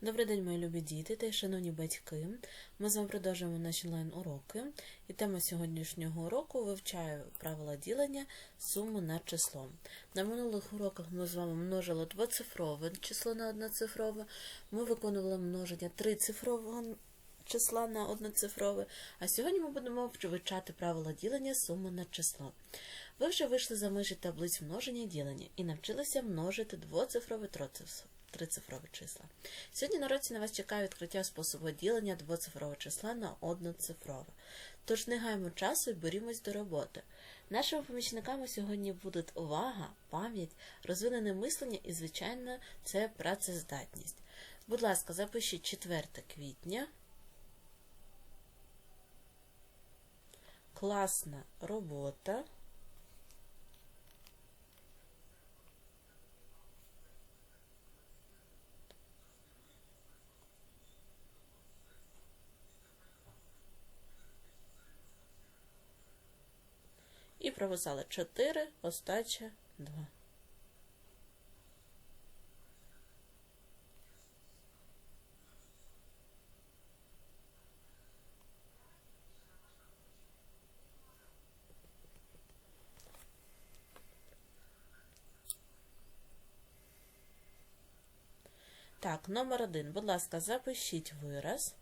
Добрий день, мої любі діти та шановні батьки. Ми з вами продовжуємо наші онлайн-уроки. І тема сьогоднішнього уроку вивчає правила ділення суми на число. На минулих уроках ми з вами множили двоцифрове число на одноцифрове. Ми виконували множення трицифрового числа на одноцифрове. А сьогодні ми будемо вивчати правила ділення суми на число. Ви вже вийшли за межі таблиць множення і ділення і навчилися множити двоцифрове троцифрове трицифрові числа. Сьогодні на році на вас чекає відкриття способу ділення двоцифрового числа на одноцифрове. Тож не гаємо часу і берімось до роботи. Нашими помічниками сьогодні будуть увага, пам'ять, розвинене мислення і, звичайно, це працездатність. Будь ласка, запишіть 4 квітня. Класна робота. І прописали 4, остача 2. Так, номер один. Будь ласка, запишіть вираз.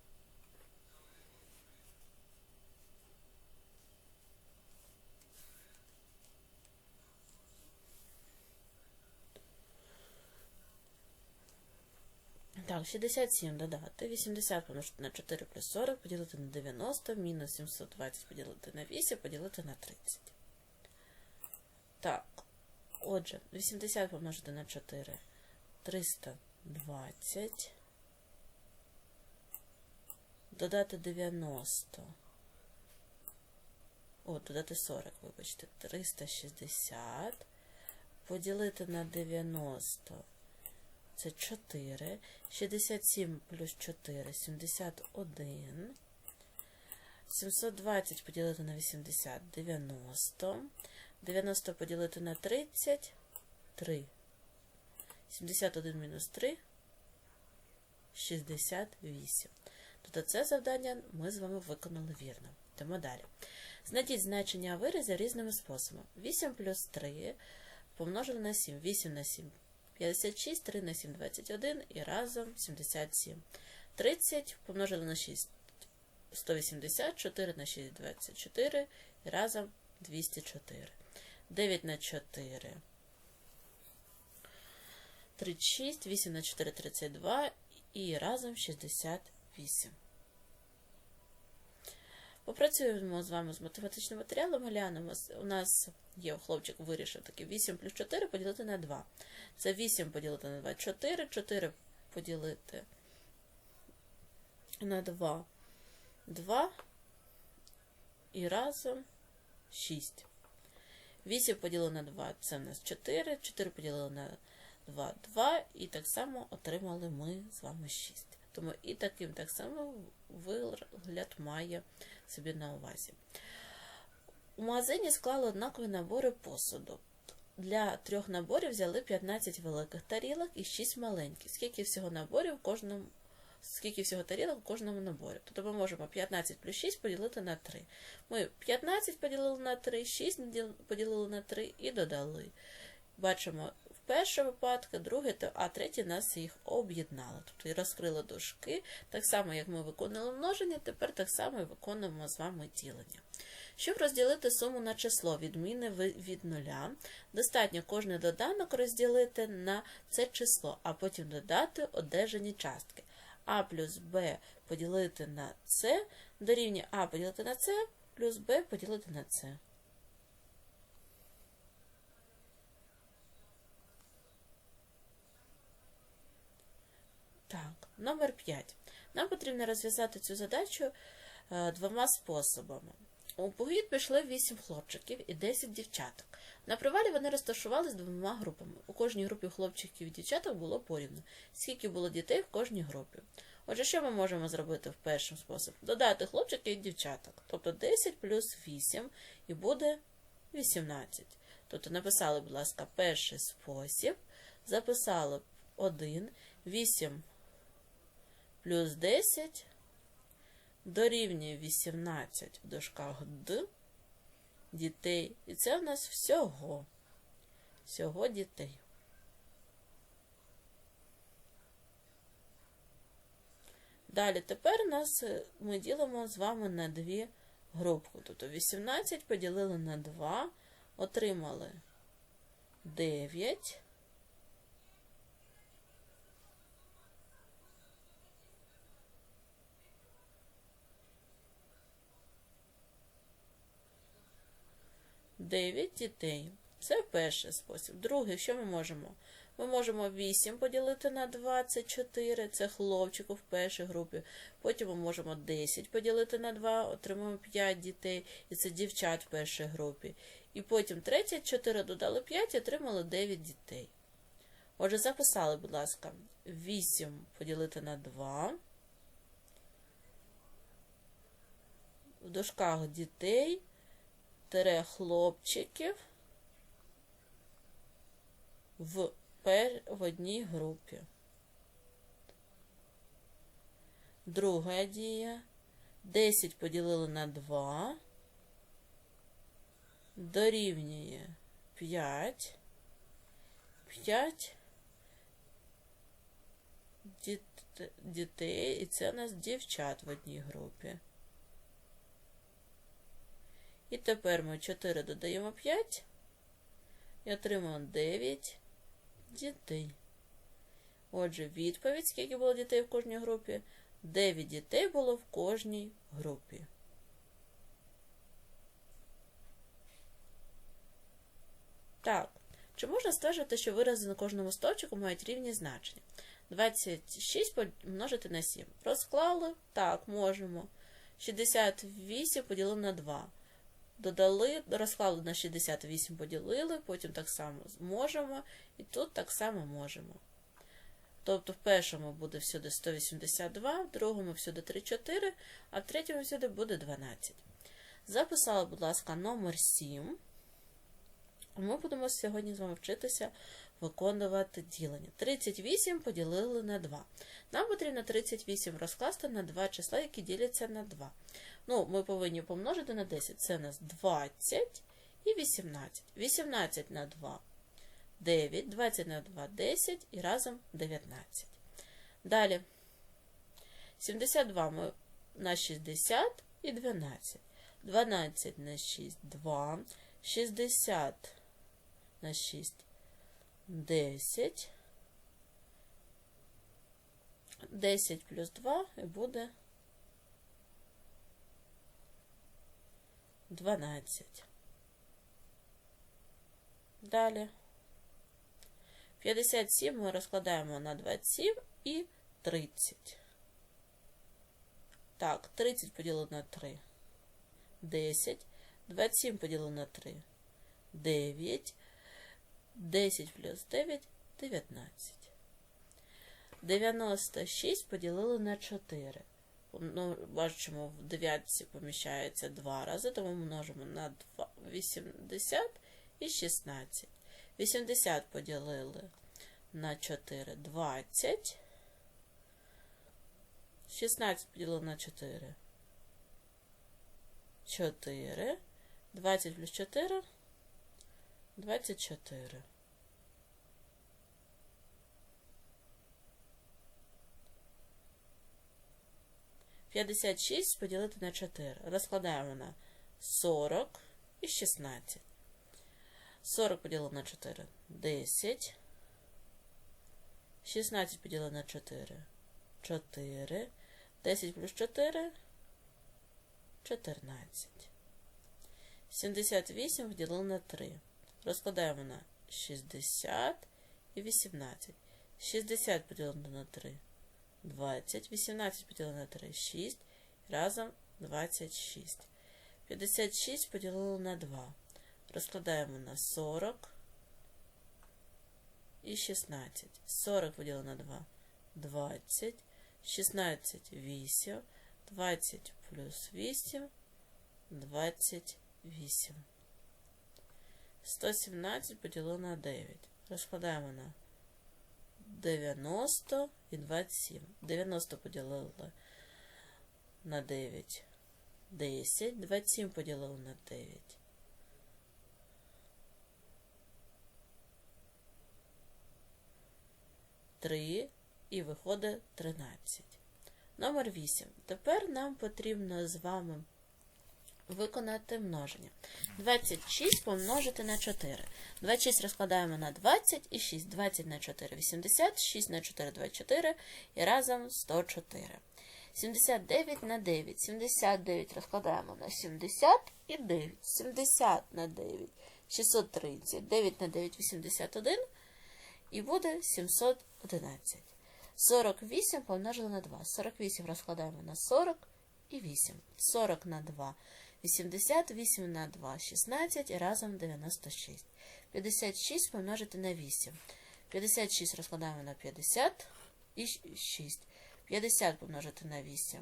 Так, 67 додати. 80 помножити на 4 плюс 40, поділити на 90, мінус 720 поділити на 8, поділити на 30. Так, отже, 80 помножити на 4, 320. Додати 90. О, додати 40, вибачте, 360. Поділити на 90. Це 4. 67 плюс 4 71. 720 поділити на 80 90. 90 поділити на 30 3. 71 мінус 3 68. Тобто це завдання ми з вами виконали вірно. Йдемо далі. Знайдіть значення виразів різними способами. 8 плюс 3 помножили на 7. 8 на 7. 56, 3 на 7, 21 і разом 77. 30 помножили на 6, 180, 4 на 6, 24 і разом 204. 9 на 4, 36, 8 на 4, 32 і разом 68. Попрацюємо з вами з математичним матеріалом, глянемо. У нас є хлопчик вирішив таки 8 плюс 4 поділити на 2. Це 8 поділити на 2, 4, 4 поділити на 2, 2 і разом 6. 8 поділили на 2, це в нас 4, 4 поділили на 2, 2, і так само отримали ми з вами 6. Тому і таким так само вигляд має собі на увазі. У магазині склали однакові набори посуду. Для трьох наборів взяли 15 великих тарілок і 6 маленьких. Скільки всього наборів в кожному, скільки всього тарілок в кожному наборі. Тобто ми можемо 15 плюс 6 поділити на 3. Ми 15 поділили на 3, 6 поділили на 3 і додали. Бачимо в першому випадку, другий, а третій нас їх об'єднали. Тобто розкрили дужки. Так само, як ми виконали множення, тепер так само і виконуємо з вами ділення. Щоб розділити суму на число відміни від нуля, достатньо кожний доданок розділити на це число, а потім додати одержані частки. А плюс Б поділити на С дорівнює А поділити на С плюс Б поділити на С. Так, номер 5. Нам потрібно розв'язати цю задачу е, двома способами. У похід пішли 8 хлопчиків і 10 дівчаток. На привалі вони розташувалися двома групами. У кожній групі хлопчиків і дівчаток було порівну, скільки було дітей в кожній групі. Отже, що ми можемо зробити в першому способі? Додати хлопчиків і дівчаток. Тобто 10 плюс 8 і буде 18. Тобто написали, будь ласка, перший спосіб, записали 1, 8 плюс 10 дорівнює 18 в дужках Д дітей. І це в нас всього. Всього дітей. Далі тепер нас е, ми ділимо з вами на дві групки. Тобто 18 поділили на 2, отримали 9. Дев'ять дітей. Це перший спосіб. Другий, що ми можемо? Ми можемо 8 поділити на 24, це хлопчику в першій групі. Потім ми можемо 10 поділити на 2, отримаємо 5 дітей, і це дівчат в першій групі. І потім 34 додали 5 і отримали 9 дітей. Отже, записали, будь ласка, 8 поділити на 2. В дужках дітей, тере хлопчиків в пер в одній групі. Друга дія. 10 поділили на 2. Дорівнює 5. 5 дітей, і це у нас дівчат в одній групі. І тепер ми 4 додаємо 5 і отримуємо 9 дітей. Отже, відповідь, скільки було дітей в кожній групі? 9 дітей було в кожній групі. Так, чи можна стверджувати, що вирази на кожному стовпчику мають рівні значення? 26 помножити на 7. Розклали? Так, можемо. 68 поділили на 2 додали, розклали на 68, поділили, потім так само можемо, і тут так само можемо. Тобто в першому буде всюди 182, в другому всюди 3,4, а в третьому всюди буде 12. Записала, будь ласка, номер 7. Ми будемо сьогодні з вами вчитися виконувати ділення. 38 поділили на 2. Нам потрібно 38 розкласти на два числа, які діляться на 2. Ну, ми повинні помножити на 10. Це у нас 20 і 18. 18 на 2 9, 20 на 2 10 і разом 19. Далі 72 ми на 60 і 12. 12 на 6 2, 60 на 6 10. 10 плюс 2 і буде 12. Далі 57 ми розкладаємо на 27 і 30. Так, 30 поділено на 3. 10. 27 поділено на 3. 9. 10 плюс 9 19. 96 поділили на 4 ну, бачимо, в дев'ятці поміщається два рази, тому множимо на 2, 80 і 16. 80 поділили на 4 20. 16 поділили на 4. 4. 20 плюс 4. 24. 56 поділити на 4. Розкладаємо на 40 і 16. 40 поділити на 4 10. 16 поділити на 4 4. 10 плюс 4 14. 78 поділили на 3. Розкладаємо на 60 і 18. 60 поділити на 3 20, 18 поділили на 3, 6, разом 26. 56 поділили на 2. Розкладаємо на 40 і 16. 40 поділили на 2, 20, 16, 8, 20 плюс 8, 28. 117 поділили на 9. Розкладаємо на 90 і 27. 90 поділили на 9. 10. 27 поділили на 9. Три і виходить 13. Номер 8. Тепер нам потрібно з вами виконати множення. 26 помножити на 4. 26 розкладаємо на 20 і 6. 20 на 4 – 80, 6 на 4 – 24 і разом 104. 79 на 9. 79 розкладаємо на 70 і 9. 70 на 9 – 630. 9 на 9 – 81 і буде 711. 48 помножили на 2. 48 розкладаємо на 40 і 8. 40 на 2 – 88 на 2 – 16 і разом 96. 56 помножити на 8. 56 розкладаємо на 50 і 6. 50 помножити на 8.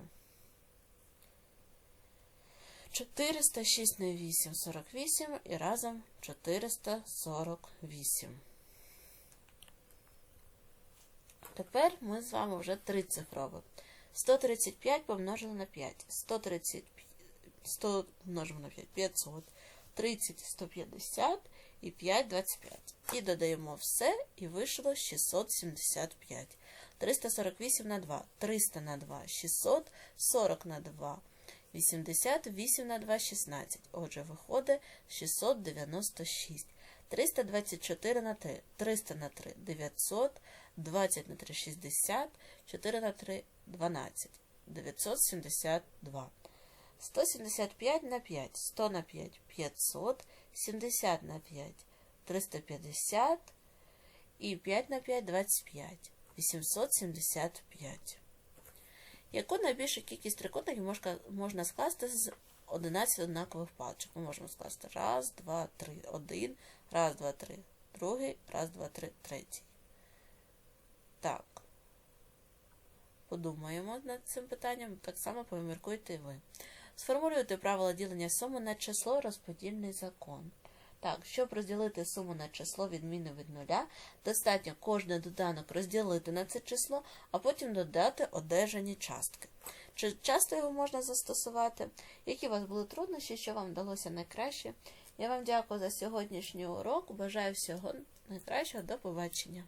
406 на 8 – 48 і разом 448. Тепер ми з вами вже трицифрові. 135 помножили на 5. 135, 100 множимо на 5, 500. 30, 150 і 5, 25. І додаємо все, і вийшло 675. 348 на 2, 300 на 2, 600, 40 на 2, 80, 8 на 2, 16. Отже, виходить 696. 324 на 3, 300 на 3, 900, 20 на 3, 60, 4 на 3, 12, 972. 175 на 5, 100 на 5, 500, 70 на 5, 350 і 5 на 5, 25, 875. Яку найбільшу кількість трикутників можна, скласти з 11 однакових паличок? Ми можемо скласти раз, два, три, один, раз, два, три, другий, раз, два, три, третій. Так. Подумаємо над цим питанням, так само поміркуйте і ви. Сформулюйте правила ділення суми на число розподільний закон. Так, щоб розділити суму на число відмінне від нуля, достатньо кожний доданок розділити на це число, а потім додати одержані частки. Чи часто його можна застосувати? Які у вас були труднощі, що вам вдалося найкраще? Я вам дякую за сьогоднішній урок. Бажаю всього найкращого. До побачення.